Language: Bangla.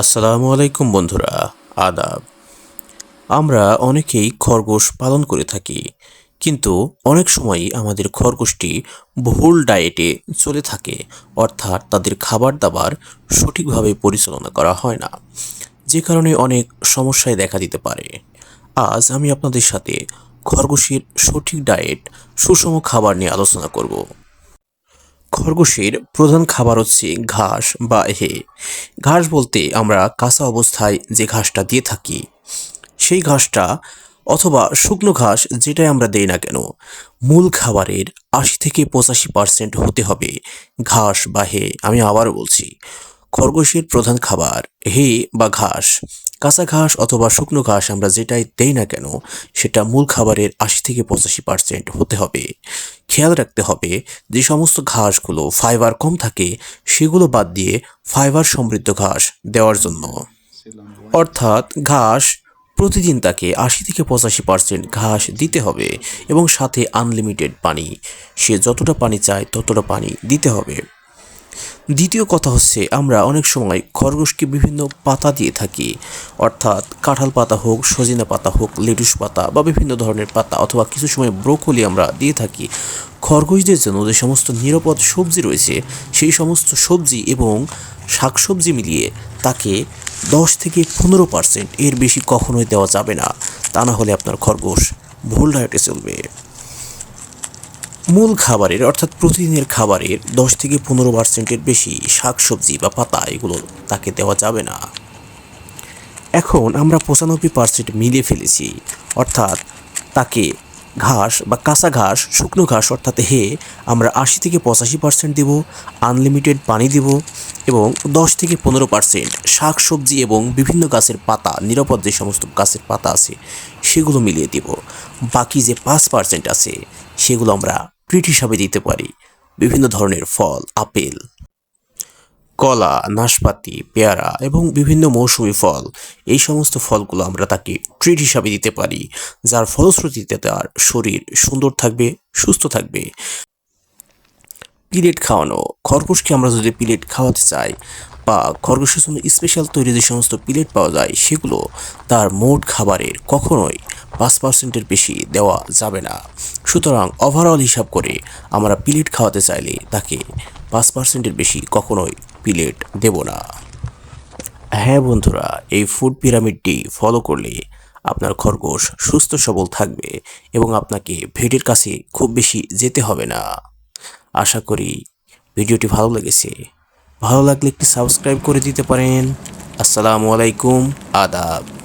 আসসালামু আলাইকুম বন্ধুরা, আদাব। আমরা অনেকেই খরগোশ পালন করে থাকি, কিন্তু অনেক সময়ই আমাদের খরগোশটি ভুল ডায়েটে চলে থাকে, অর্থাৎ তাদের খাবার দাবার সঠিকভাবে পরিচালনা করা হয় না, যে কারণে অনেক সমস্যায় দেখা দিতে পারে। আজ আমি আপনাদের সাথে খরগোশের সঠিক ডায়েট, সুষম খাবার নিয়ে আলোচনা করব। খরগোশের প্রধান খাবার হচ্ছে ঘাস বা হে। ঘাস বলতে আমরা কাঁচা অবস্থায় যে ঘাসটা দিয়ে থাকি, সেই ঘাসটা অথবা শুকনো ঘাস যেটাই আমরা দেই না কেন, মূল খাবারের আশি থেকে পঁচাশি পার্সেন্ট হতে হবে ঘাস বা হে, আমি আবারও বলছি। খরগোশের প্রধান খাবার, হে বা ঘাস। কাঁচা ঘাস অথবা শুকনো ঘাস আমরা যেটাই দেই না কেন, সেটা মূল খাবারের আশি থেকে পঁচাশি পার্সেন্ট হতে হবে। খেয়াল রাখতে হবে যে সমস্ত ঘাসগুলো ফাইবার কম থাকে, সেগুলো বাদ দিয়ে ফাইবার সমৃদ্ধ ঘাস দেওয়ার জন্য। অর্থাৎ ঘাস প্রতিদিন তাকে আশি থেকে পঁচাশি পার্সেন্ট ঘাস দিতে হবে এবং সাথে আনলিমিটেড পানি। সে যতটা পানি চায় ততটা পানি দিতে হবে। দ্বিতীয় কথা হচ্ছে, আমরা অনেক সময় খরগোশকে বিভিন্ন পাতা দিয়ে থাকি। অর্থাৎ কাঁঠাল পাতা হোক, সজিনা পাতা হোক, লেটুস পাতা বা বিভিন্ন ধরনের পাতা অথবা কিছু সময় ব্রোকলি আমরা দিয়ে থাকি। খরগোশদের জন্য যে সমস্ত নিরাপদ সবজি রয়েছে, সেই সমস্ত সবজি এবং শাকসবজি মিলিয়ে তাকে দশ থেকে পনেরো পার্সেন্ট এর বেশি কখনোই দেওয়া যাবে না। তা না হলে আপনার খরগোশ ভুল ডায়েটে চলবে। মূল খাবারের, অর্থাৎ প্রতিদিনের খাবারের দশ থেকে পনেরো পার্সেন্টের বেশি শাকসবজি বা পাতা, এগুলো তাকে দেওয়া যাবে না। এখন আমরা পঁচানব্বই পার্সেন্ট মিলিয়ে ফেলেছি, অর্থাৎ তাকে ঘাস বা কাঁচা ঘাস, শুকনো ঘাস, অর্থাৎ হে, আমরা আশি থেকে পঁচাশি পার্সেন্ট দেবো, আনলিমিটেড পানি দেব এবং দশ থেকে পনেরো পার্সেন্ট শাক সবজি এবং বিভিন্ন গাছের পাতা, নিরাপদ যে সমস্ত গাছের পাতা আছে, সেগুলো মিলিয়ে দেব। বাকি যে পাঁচ পার্সেন্ট আছে, সেগুলো আমরা ট্রিট হিসাবে দিতে পারি। বিভিন্ন ধরনের ফল, আপেল, কলা, নাশপাতি, পেয়ারা এবং বিভিন্ন মৌসুমি ফল। এই সমস্ত ফলগুলো আমরা তাকে ট্রিট হিসাবে দিতে পারি, যার ফলশ্রুতিতে তার শরীর সুন্দর থাকবে, সুস্থ থাকবে। পিলেট খাওয়ানো। খরগোশকে আমরা যদি পিলেট খাওয়াতে চাই বা খরগোশের জন্য স্পেশাল তৈরি যে সমস্ত পিলেট পাওয়া যায়, সেগুলো তার মোট খাবারের কখনোই পাঁচ পার্সেন্টের বেশি দেওয়া যাবে না। সুতরাং ওভারঅল হিসাব করে আমরা পিলেট খাওয়াতে চাইলে তাকে পাঁচ পার্সেন্টের বেশি কখনোই পিলেট দেব না। হ্যাঁ বন্ধুরা, এই ফুড পিরামিডটি ফলো করলে আপনার খরগোশ সুস্থ সবল থাকবে এবং আপনাকে ভেটের কাছে খুব বেশি যেতে হবে না। আশা করি ভিডিওটি ভালো লেগেছে। ভালো লাগলে একটি সাবস্ক্রাইব করে দিতে পারেন। আসসালামু আলাইকুম আদাব।